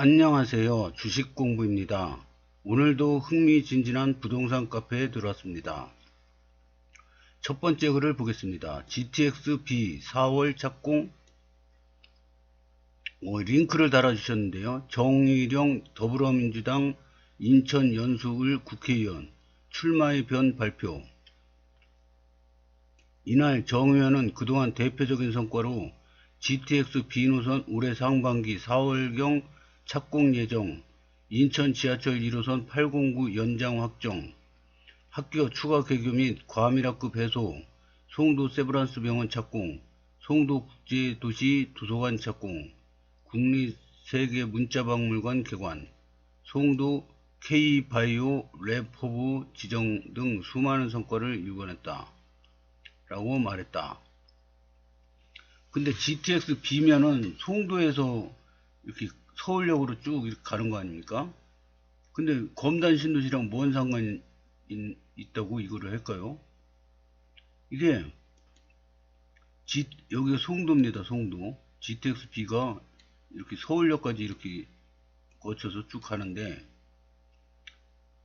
안녕하세요. 주식 공부입니다. 오늘도 흥미진진한 부동산 카페에 들어왔습니다. 첫 번째 글을 보겠습니다. GTX-B 4월 착공 어, 링크를 달아주셨는데요. 정의령 더불어민주당 인천 연수을 국회의원 출마의 변 발표 이날 정 의원은 그동안 대표적인 성과로 GTX-B 노선 올해 상반기 4월경 착공 예정, 인천 지하철 1호선 809 연장 확정, 학교 추가 개교 및 과밀학급 해소, 송도 세브란스 병원 착공, 송도 국제도시 도서관 착공, 국립세계 문자박물관 개관, 송도 K바이오 랩허브 지정 등 수많은 성과를 일궈냈다. 라고 말했다. 근데 GTX B면은 송도에서 이렇게 서울역으로 쭉 가는 거 아닙니까? 근데 검단 신도시랑 뭔 상관이 있- 있다고 이거를 할까요? 이게 G, 여기가 송도입니다. 송도. GTX B가 이렇게 서울역까지 이렇게 거쳐서 쭉 가는데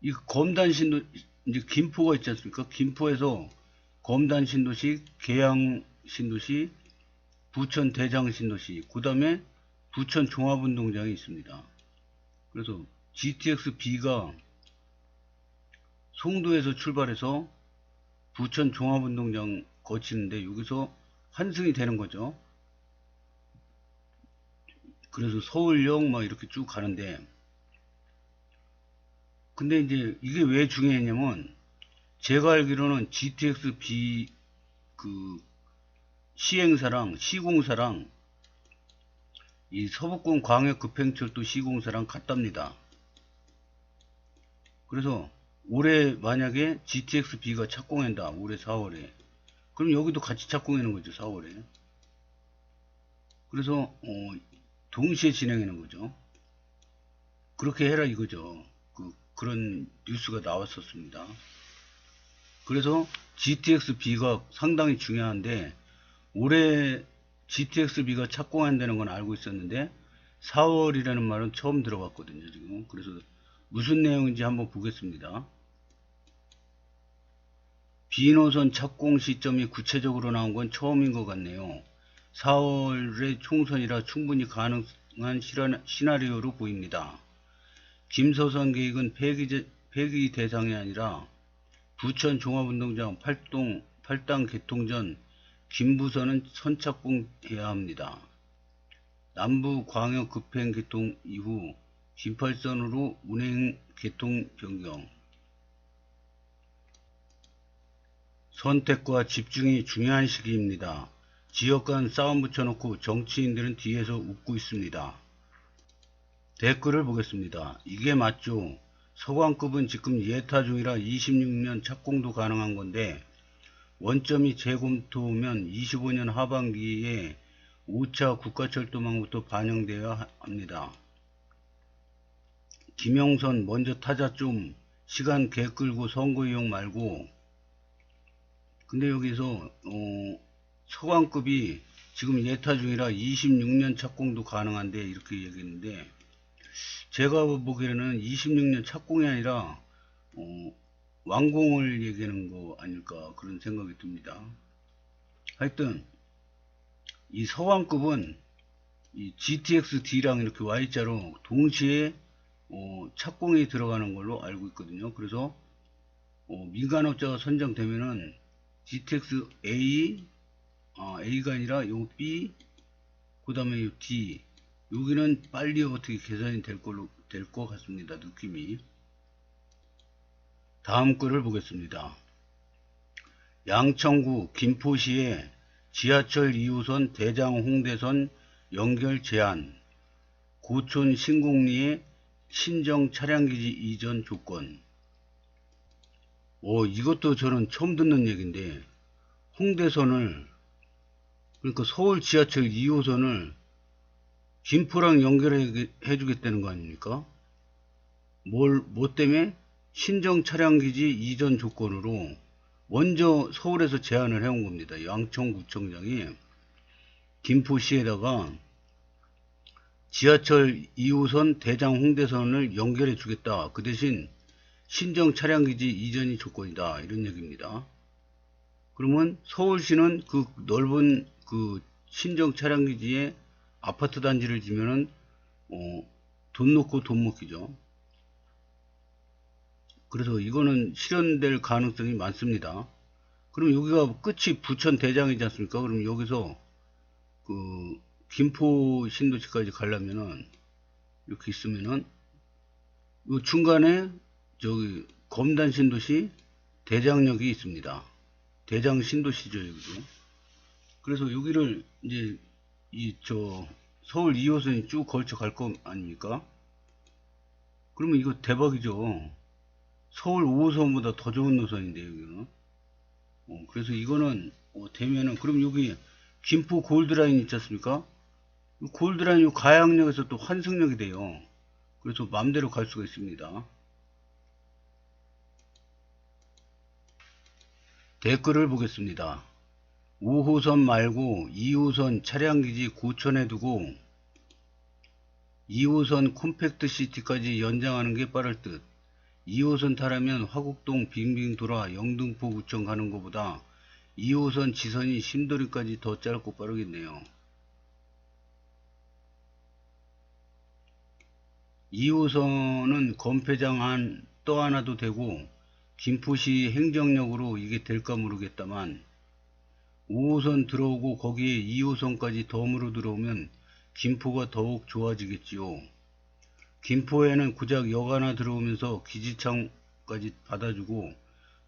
이 검단 신도 이제 김포가 있지 않습니까? 김포에서 검단 신도시, 계양 신도시, 부천 대장 신도시, 그 다음에 부천 종합운동장이 있습니다. 그래서 GTX B가 송도에서 출발해서 부천 종합운동장 거치는데 여기서 환승이 되는 거죠. 그래서 서울역 막 이렇게 쭉 가는데 근데 이제 이게 왜 중요했냐면 제가 알기로는 GTX B 그 시행사랑 시공사랑 이 서북권 광역급행철도 시공사랑 같답니다. 그래서 올해 만약에 GTX B가 착공한다. 올해 4월에. 그럼 여기도 같이 착공하는 거죠. 4월에. 그래서 어, 동시에 진행하는 거죠. 그렇게 해라 이거죠. 그, 그런 뉴스가 나왔었습니다. 그래서 GTX B가 상당히 중요한데 올해 GTX B가 착공한다는 건 알고 있었는데 4월이라는 말은 처음 들어봤거든요 지금. 그래서 무슨 내용인지 한번 보겠습니다. B노선 착공 시점이 구체적으로 나온 건 처음인 것 같네요. 4월의 총선이라 충분히 가능한 시나리오로 보입니다. 김서선 계획은 폐기, 제- 폐기 대상이 아니라 부천 종합운동장 8동, 8당 개통 전 김부선은 선착공해야 합니다. 남부 광역 급행 개통 이후 긴팔선으로 운행 개통 변경. 선택과 집중이 중요한 시기입니다. 지역 간 싸움 붙여놓고 정치인들은 뒤에서 웃고 있습니다. 댓글을 보겠습니다. 이게 맞죠? 서광급은 지금 예타 중이라 26년 착공도 가능한 건데 원점이 재검토면 25년 하반기에 5차 국가철도망부터 반영되어야 합니다. 김영선 먼저 타자 좀 시간 개 끌고 선거용 말고 근데 여기서 어, 서광급이 지금 예타 중이라 26년 착공도 가능한데 이렇게 얘기했는데 제가 보기에는 26년 착공이 아니라 어, 완공을 얘기하는 거 아닐까 그런 생각이 듭니다. 하여튼 이 서왕급은 이 GTX-D랑 이렇게 Y자로 동시에 어, 착공이 들어가는 걸로 알고 있거든요. 그래서 어, 민간업자가 선정되면은 GTX-A 아, A가 아니라 요 B 그 다음에 요 D 여기는 빨리 어떻게 개선이 될 걸로 될 것 같습니다. 느낌이 다음 글을 보겠습니다. 양천구 김포시에 지하철 2호선 대장 홍대선 연결 제한, 고촌 신공리의 신정 차량기지 이전 조건. 오, 이것도 저는 처음 듣는 얘기인데, 홍대선을, 그러니까 서울 지하철 2호선을 김포랑 연결해 주겠다는 거 아닙니까? 뭘, 뭐 때문에? 신정 차량기지 이전 조건으로 먼저 서울에서 제안을 해온 겁니다. 양천구청장이 김포시에다가 지하철 2호선 대장 홍대선을 연결해 주겠다. 그 대신 신정 차량기지 이전이 조건이다. 이런 얘기입니다. 그러면 서울시는 그 넓은 그 신정 차량기지에 아파트 단지를 지면은 어, 돈 놓고 돈 먹기죠. 그래서 이거는 실현될 가능성이 많습니다. 그럼 여기가 끝이 부천 대장이지 않습니까? 그럼 여기서 그 김포 신도시까지 가려면은 이렇게 있으면은 요 중간에 저기 검단 신도시 대장역이 있습니다. 대장 신도시죠 여기도. 그래서 여기를 이제 이 저 서울 2호선이 쭉 걸쳐 갈 거 아닙니까? 그러면 이거 대박이죠. 서울 5호선보다 더 좋은 노선인데 여기는. 어, 그래서 이거는 어, 되면은 그럼 여기 김포 골드라인 있지 않습니까? 이 골드라인 이 가양역에서 또 환승역이 돼요. 그래서 마음대로 갈 수가 있습니다. 댓글을 보겠습니다. 5호선 말고 2호선 차량기지 고천에 두고 2호선 콤팩트 시티까지 연장하는 게 빠를 듯. 2호선 타려면 화곡동 빙빙 돌아 영등포 구청 가는 것보다 2호선 지선이 신도리까지 더 짧고 빠르겠네요. 2호선은 검폐장 안 떠안아도 되고 김포시 행정역으로 이게 될까 모르겠다만 5호선 들어오고 거기에 2호선까지 덤으로 들어오면 김포가 더욱 좋아지겠지요. 김포에는 역 하나 들어오면서 기지창까지 받아주고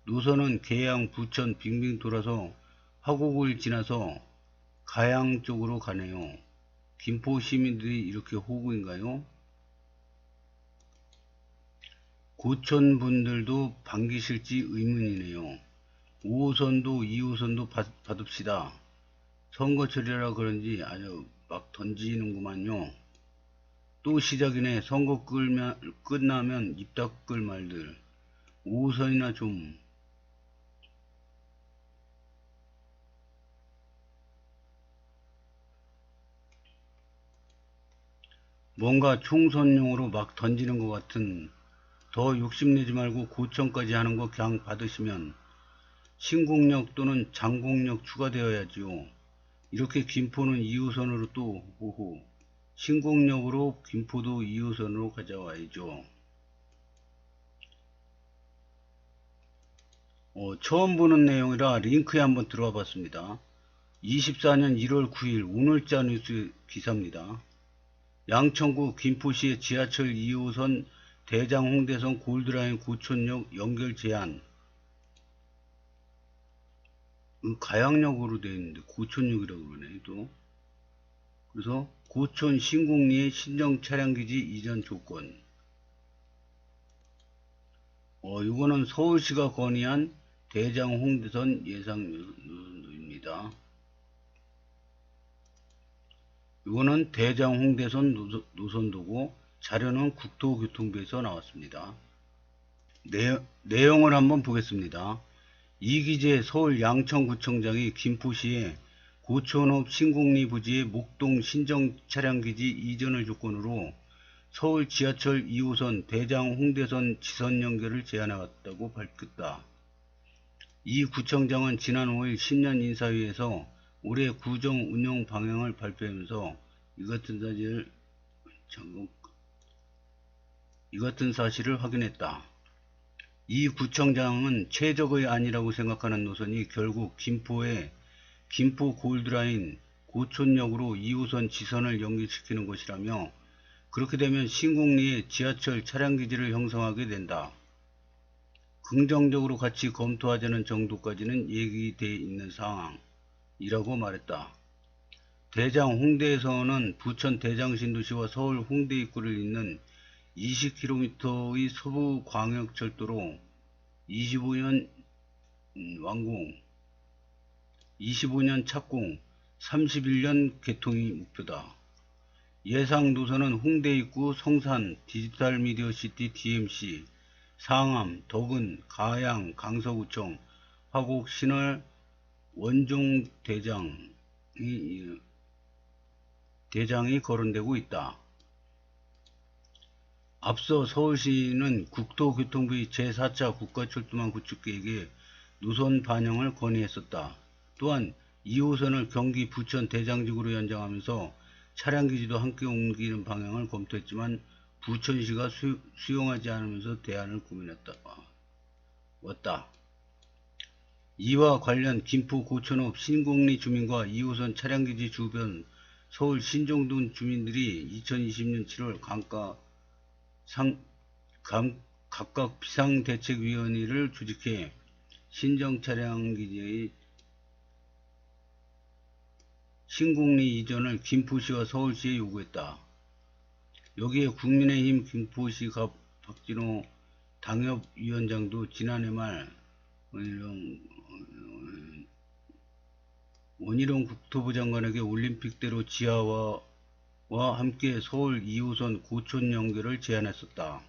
노선은 계양, 부천 빙빙 돌아서 화곡을 지나서 가양 쪽으로 가네요. 김포 시민들이 이렇게 호구인가요? 고천 분들도 반기실지 의문이네요. 5호선도 2호선도 받, 받읍시다. 선거철이라 그런지 아주 막 던지는구만요. 또 시작이네. 선거 끌면, 끝나면 입 닦을 말들. 5호선이나 좀. 뭔가 총선용으로 막 던지는 것 같은 더 욕심내지 말고 고청까지 하는 거 그냥 받으시면 신공역 또는 장공역 추가되어야지요. 이렇게 김포는 2호선으로 또 호호 신공역으로 김포도 2호선으로 가져와야죠. 어, 처음 보는 내용이라 링크에 한번 들어와 봤습니다. 24년 1월 9일 오늘자 뉴스 기사입니다. 양천구 김포시의 지하철 2호선 대장 홍대선 골드라인 고촌역 연결 제한 음, 가양역으로 되어 있는데 고촌역이라고 그러네 또 그래서 고촌 신공리의 신정 차량기지 이전 조건 어 이거는 서울시가 건의한 대장 홍대선 예상입니다 이거는 대장 홍대선 노선, 노선도고 자료는 국토교통부에서 나왔습니다. 내, 내용을 한번 보겠습니다. 이기재 서울 양천구청장이 김포시에 고촌읍 신공리 부지의 목동 신정 차량기지 이전을 조건으로 서울 지하철 2호선 대장 홍대선 지선 연결을 제안하겠다고 밝혔다. 이 구청장은 지난 5일 신년 인사위에서 올해 구정 운영 방향을 발표하면서 이 같은 사실을 잠깐 이 같은 사실을 확인했다. 이 구청장은 최적의 안이라고 생각하는 노선이 결국 김포의 김포 골드라인 고촌역으로 2호선 지선을 연결시키는 것이라며 그렇게 되면 신공리에 지하철 차량기지를 형성하게 된다. 긍정적으로 같이 검토하자는 정도까지는 얘기되어 있는 상황이라고 말했다. 대장 홍대에서는 부천 대장신도시와 서울 홍대 입구를 잇는 20km의 서부광역철도로 25년 음, 완공, 25년 착공, 31년 개통이 목표다. 예상 노선은 홍대 입구, 성산, 디지털 미디어 시티 DMC, 상암, 덕은, 가양, 강서구청, 화곡, 신월, 원종 대장이 거론되고 있다. 앞서 서울시는 국토교통부의 제4차 국가철도망 구축 계획에 노선 반영을 건의했었다. 또한 2호선을 경기 부천 대장직으로 연장하면서 차량 기지도 함께 옮기는 방향을 검토했지만 부천시가 수, 수용하지 않으면서 대안을 고민했다. 왔다. 이와 관련 김포 고천읍 신곡리 주민과 2호선 차량기지 주변 서울 신정동 주민들이 2020년 7월 강가 상, 감, 각각 비상대책위원회를 조직해 신정 차량기지의 신곡리 이전을 김포시와 서울시에 요구했다. 여기에 국민의힘 김포시 갑 박진호 당협위원장도 지난해 말 원희룡, 원희룡 국토부 장관에게 올림픽대로 지하와 와 함께 서울 2호선 고촌 연결을 제안했었다.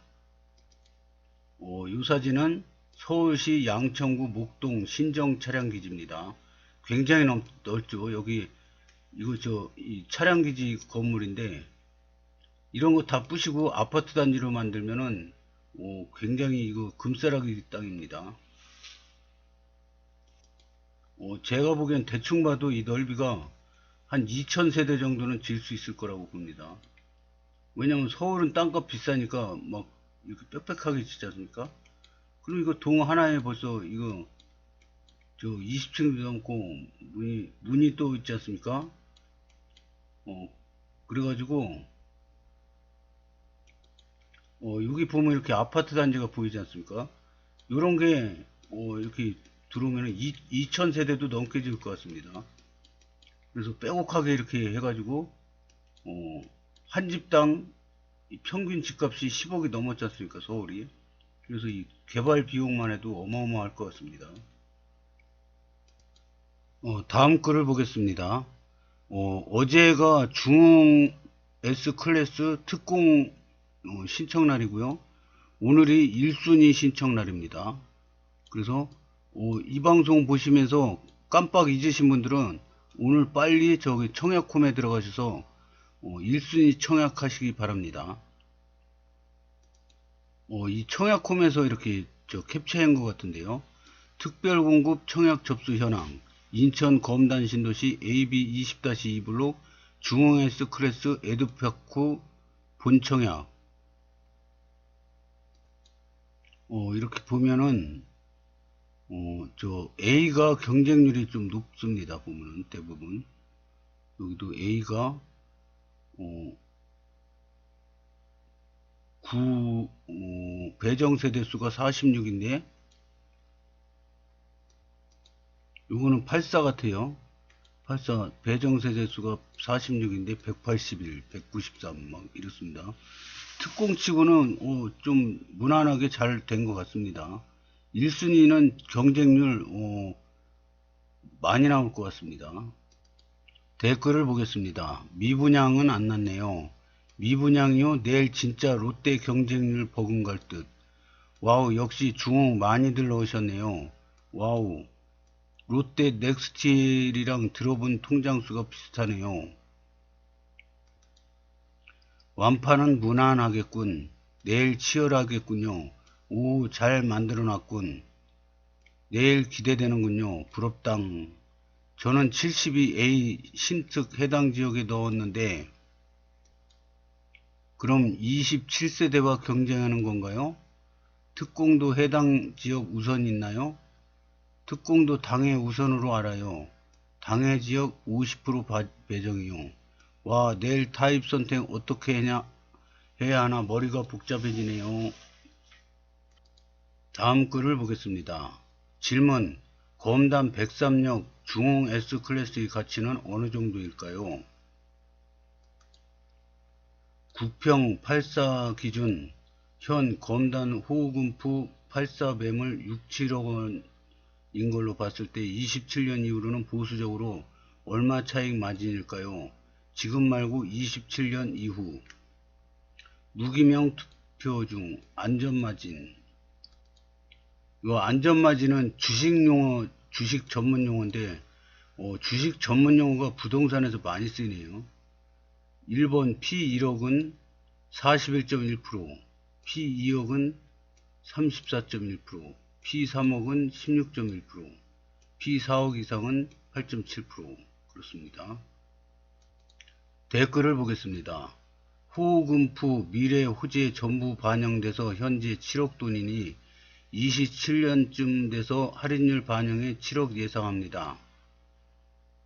어, 이 사진은 서울시 양천구 목동 신정 차량 기지입니다. 굉장히 넓, 넓죠. 여기 이거 저 이 차량 기지 건물인데 이런 거 다 부시고 아파트 단지로 만들면은 어, 굉장히 이거 금싸라기 땅입니다. 어, 제가 보기엔 대충 봐도 이 넓이가 한 2,000세대 정도는 질 수 있을 거라고 봅니다. 왜냐면 서울은 땅값 비싸니까 막 이렇게 빽빽하게 짓지 않습니까? 그리고 이거 동 하나에 벌써 이거 저 20층도 넘고 문이, 문이 또 있지 않습니까? 어, 그래가지고 어, 여기 보면 이렇게 아파트 단지가 보이지 않습니까? 요런 게 어, 이렇게 들어오면 2,000세대도 넘게 지을 것 같습니다. 그래서 빼곡하게 이렇게 해가지고 어, 한 집당 이 평균 집값이 10억이 넘었지 않습니까 서울이 그래서 이 개발 비용만 해도 어마어마할 것 같습니다 어, 다음 글을 보겠습니다 어, 제가 중흥 S클래스 특공 어, 신청 날이고요 오늘이 1순위 신청 날입니다 그래서 어, 이 방송 보시면서 깜빡 잊으신 분들은 오늘 빨리 저기 청약홈에 들어가셔서 어, 1순위 청약하시기 바랍니다. 어, 이 청약홈에서 이렇게 저 캡처한 것 같은데요. 특별 공급 청약 접수 현황 인천 검단 신도시 AB 20-2 블록 중흥 S 클래스 에드파크 본청약 어, 이렇게 보면은 어, 저 A가 경쟁률이 좀 높습니다. 보면은 대부분 여기도 A가 어, 9 어, 배정 세대 수가 46인데 요거는 84 같아요. 84 배정 세대 수가 46인데 181, 193막 이렇습니다. 특공치고는 어, 좀 무난하게 잘 된 것 같습니다. 1순위는 경쟁률 어, 많이 나올 것 같습니다. 댓글을 보겠습니다. 미분양은 안 났네요. 미분양이요? 내일 진짜 롯데 경쟁률 버금갈 듯. 와우 역시 중흥 많이들 넣으셨네요. 와우 롯데 넥스틸이랑 들어본 통장수가 비슷하네요. 완판은 무난하겠군. 내일 치열하겠군요. 오, 잘 만들어 놨군. 내일 기대되는군요. 부럽당. 저는 72A 신특 해당 지역에 넣었는데, 그럼 27세대와 경쟁하는 건가요? 특공도 해당 지역 우선 있나요? 특공도 당해 우선으로 알아요. 당해 지역 50% 배정이요. 와, 내일 타입 선택 어떻게 해냐, 해야 하나 머리가 복잡해지네요. 다음 글을 보겠습니다. 질문 검단 103역 중흥 S클래스의 가치는 어느 정도일까요? 국평 84 기준 현 검단 호금프 84 매물 6, 7억 원 인 걸로 봤을 때 27년 이후로는 보수적으로 얼마 차익 마진일까요? 지금 말고 27년 이후 무기명 투표 중 안전마진 이 안전마진은 주식 용어, 주식 전문 용어인데, 어, 주식 전문 용어가 부동산에서 많이 쓰이네요. 1번 P1억은 41.1%, P2억은 34.1%, P3억은 16.1%, P4억 이상은 8.7% 그렇습니다. 댓글을 보겠습니다. 호금프 미래 호재 전부 반영돼서 현재 7억 돈이니 27년쯤 돼서 할인율 반영에 7억 예상합니다.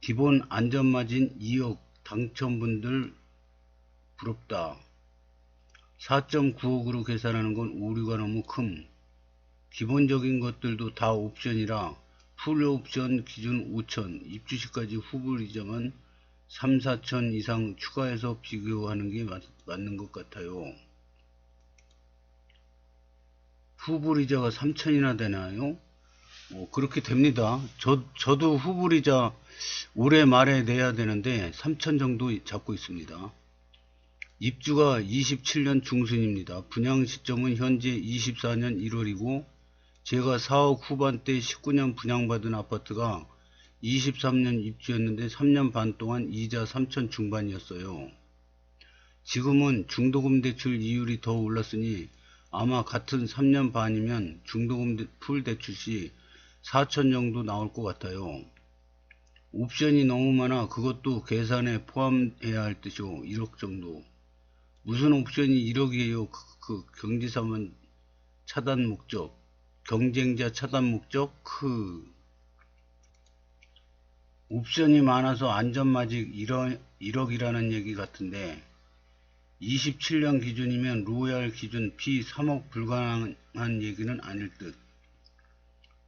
기본 안전마진 2억 당첨분들 부럽다. 4.9억으로 계산하는 건 오류가 너무 큼. 기본적인 것들도 다 옵션이라 풀 옵션 기준 5천, 입주시까지 후불 이자만 3, 4천 이상 추가해서 비교하는 게 맞, 맞는 것 같아요. 후불이자가 3천이나 되나요? 어, 그렇게 됩니다. 저, 저도 후불이자 올해 말에 내야 되는데 3천 정도 잡고 있습니다. 입주가 27년 중순입니다. 분양 시점은 현재 24년 1월이고 제가 4억 후반대 19년 분양받은 아파트가 23년 입주했는데 3년 반 동안 이자 3천 중반이었어요. 지금은 중도금 대출 이율이 더 올랐으니 아마 같은 3년 반이면 중도금 대- 풀 대출 시 4천 정도 나올 것 같아요. 옵션이 너무 많아 그것도 계산에 포함해야 할 듯이요. 1억 정도. 무슨 옵션이 1억이에요. 그, 그 경지사만 차단 목적, 경쟁자 차단 목적, 그 옵션이 많아서 안전마직 1억, 1억이라는 얘기 같은데 27년 기준이면 로얄 기준 P 3억 불가능한 얘기는 아닐 듯.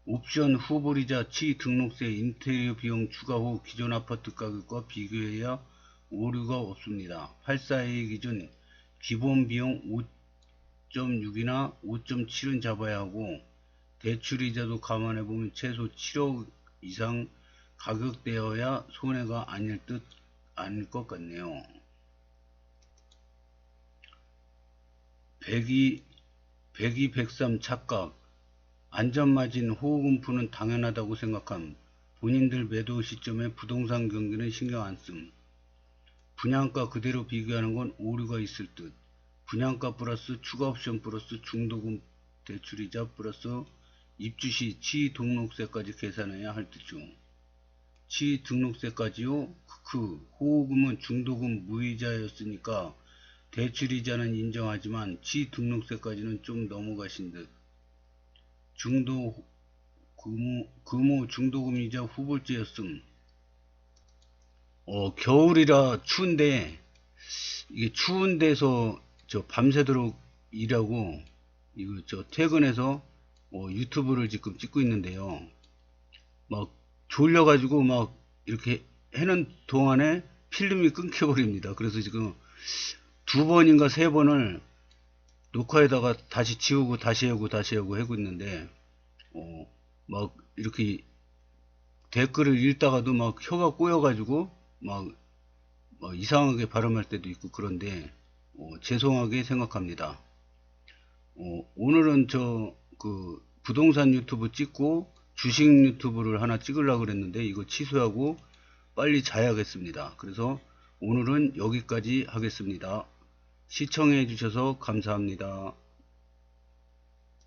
옵션 후불이자 치 등록세 인테리어 비용 추가 후 기존 아파트 가격과 비교해야 오류가 없습니다. 84A 기준 기본 비용 5.6이나 5.7은 잡아야 하고 대출이자도 감안해 보면 최소 7억 이상 가격대여야 손해가 아닐 듯 아닐 것 같네요. 102, 102, 103 착각 안전마진 호흡음프는 당연하다고 생각함. 본인들 매도 시점에 부동산 경기는 신경 안 씀. 분양가 그대로 비교하는 건 오류가 있을 듯. 분양가 플러스 추가 옵션 플러스 중도금 대출이자 플러스 입주시 치 등록세까지 계산해야 할 듯죠. 치 등록세까지요? 그 호흡음은 중도금 무이자였으니까 대출이자는 인정하지만 치 등록세까지는 좀 넘어가신 듯. 중도 금호, 금호 중도금이자 후불제였음. 어, 겨울이라 추운데, 이게 추운 데서 저 밤새도록 일하고, 이거 저 퇴근해서 어, 유튜브를 지금 찍고 있는데요. 막 졸려가지고 막 이렇게 해는 동안에 필름이 끊겨버립니다. 그래서 지금 두 번인가 세 번을 녹화에다가 다시 지우고 다시 하고 다시 하고 하고 있는데 어, 막 이렇게 댓글을 읽다가도 막 혀가 꼬여가지고 막, 막 이상하게 발음할 때도 있고 그런데 어, 죄송하게 생각합니다. 어, 오늘은 저 그 부동산 유튜브 찍고 주식 유튜브를 하나 찍으려고 그랬는데 이거 취소하고 빨리 자야겠습니다. 그래서 오늘은 여기까지 하겠습니다. 시청해 주셔서 감사합니다.